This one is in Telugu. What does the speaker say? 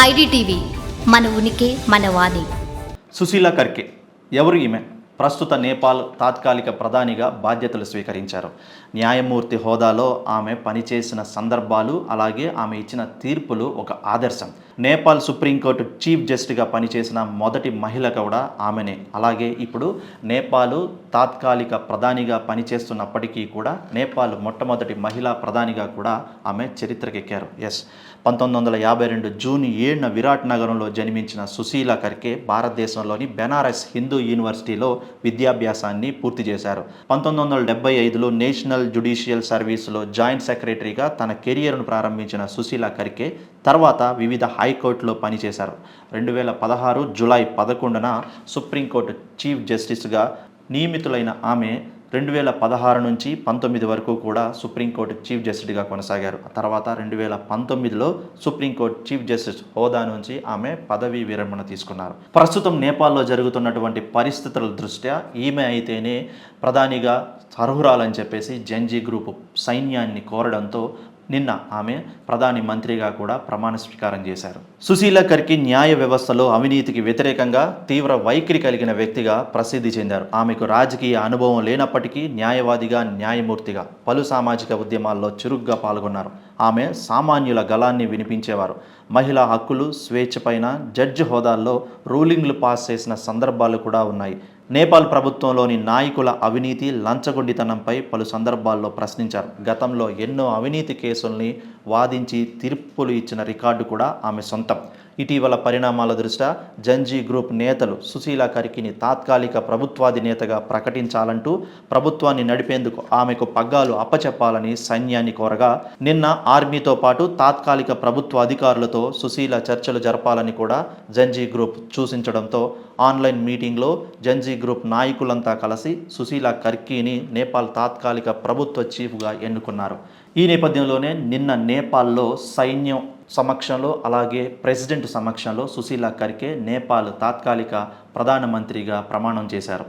ఐడిటీవీ మన ఉనికి మన వాణి. సుశీల కర్కే ఎవరు ఈమె? ప్రస్తుత నేపాల్ తాత్కాలిక ప్రధానిగా బాధ్యతలు స్వీకరించారు. న్యాయమూర్తి హోదాలో ఆమె పనిచేసిన సందర్భాలు అలాగే ఆమె ఇచ్చిన తీర్పులు ఒక ఆదర్శం. నేపాల్ సుప్రీంకోర్టు చీఫ్ జస్టిస్గా పనిచేసిన మొదటి మహిళ కూడా ఆమెనే. అలాగే ఇప్పుడు నేపాల్ తాత్కాలిక ప్రధానిగా పనిచేస్తున్నప్పటికీ కూడా నేపాల్ మొట్టమొదటి మహిళా ప్రధానిగా కూడా ఆమె చరిత్రకెక్కారు. ఎస్. పంతొమ్మిది వందల యాభై రెండు జూన్ ఏడున విరాట్ నగరంలో జన్మించిన సుశీల కర్కే భారతదేశంలోని బెనారస్ హిందూ యూనివర్సిటీలో విద్యాభ్యాసాన్ని పూర్తి చేశారు. పంతొమ్మిది వందల డెబ్బై ఐదులో నేషనల్ జ్యుడిషియల్ సర్వీస్లో జాయింట్ సెక్రటరీగా తన కెరియర్ను ప్రారంభించిన సుశీల కర్కే తర్వాత వివిధ హైకోర్టులో పనిచేశారు. రెండు వేల పదహారు జులై పదకొండున సుప్రీంకోర్టు చీఫ్ జస్టిస్గా నియమితులైన ఆమె రెండు వేల పదహారు నుంచి పంతొమ్మిది వరకు కూడా సుప్రీంకోర్టు చీఫ్ జస్టిస్గా కొనసాగారు. తర్వాత రెండు వేల పంతొమ్మిదిలో సుప్రీంకోర్టు చీఫ్ జస్టిస్ హోదా నుంచి ఆమె పదవీ విరమణ తీసుకున్నారు. ప్రస్తుతం నేపాల్లో జరుగుతున్నటువంటి పరిస్థితుల దృష్ట్యా ఈమె అయితేనే ప్రధానిగా అర్హురాలని చెప్పేసి జంజీ గ్రూప్ సైన్యాన్ని కోరడంతో నిన్న ఆమె ప్రధాని మంత్రిగా కూడా ప్రమాణ స్వీకారం చేశారు. సుశీల ఖర్కి న్యాయ వ్యవస్థలో అవినీతికి వ్యతిరేకంగా తీవ్ర వైఖరి కలిగిన వ్యక్తిగా ప్రసిద్ధి చెందారు. ఆమెకు రాజకీయ అనుభవం లేనప్పటికీ న్యాయవాదిగా న్యాయమూర్తిగా పలు సామాజిక ఉద్యమాల్లో చురుగ్గా పాల్గొన్నారు. ఆమె సామాన్యుల గలాన్ని వినిపించేవారు. మహిళా హక్కులు స్వేచ్ఛ పైన జడ్జి హోదాల్లో రూలింగ్లు పాస్ చేసిన సందర్భాలు కూడా ఉన్నాయి. నేపాల్ ప్రభుత్వంలోని నాయకుల అవినీతి లంచగొండితనంపై పలు సందర్భాల్లో ప్రశ్నించారు. గతంలో ఎన్నో అవినీతి కేసుల్ని వాదించి తీర్పులు ఇచ్చిన రికార్డు కూడా ఆమె సొంతం. ఇటీవల పరిణామాల దృష్ట్యా జంజీ గ్రూప్ నేతలు సుశీల కరికిని తాత్కాలిక ప్రభుత్వాధినేతగా ప్రకటించాలంటూ ప్రభుత్వాన్ని నడిపేందుకు ఆమెకు పగ్గాలు అప్పచెప్పాలని సైన్యాన్ని కోరగా నిన్న ఆర్మీతో పాటు తాత్కాలిక ప్రభుత్వ అధికారులతో సుశీల చర్చలు జరపాలని కూడా జంజీ గ్రూప్ సూచించడంతో ఆన్లైన్ మీటింగ్లో జంజీ గ్రూప్ నాయకులంతా కలిసి సుశీల కర్కీని నేపాల్ తాత్కాలిక ప్రభుత్వ చీఫ్గా ఎన్నుకున్నారు. ఈ నేపథ్యంలోనే నిన్న నేపాల్లో సైన్యం సమక్షంలో అలాగే ప్రెసిడెంట్ సమక్షంలో సుశీల కర్కే నేపాల్ తాత్కాలిక ప్రధానమంత్రిగా ప్రమాణం చేశారు.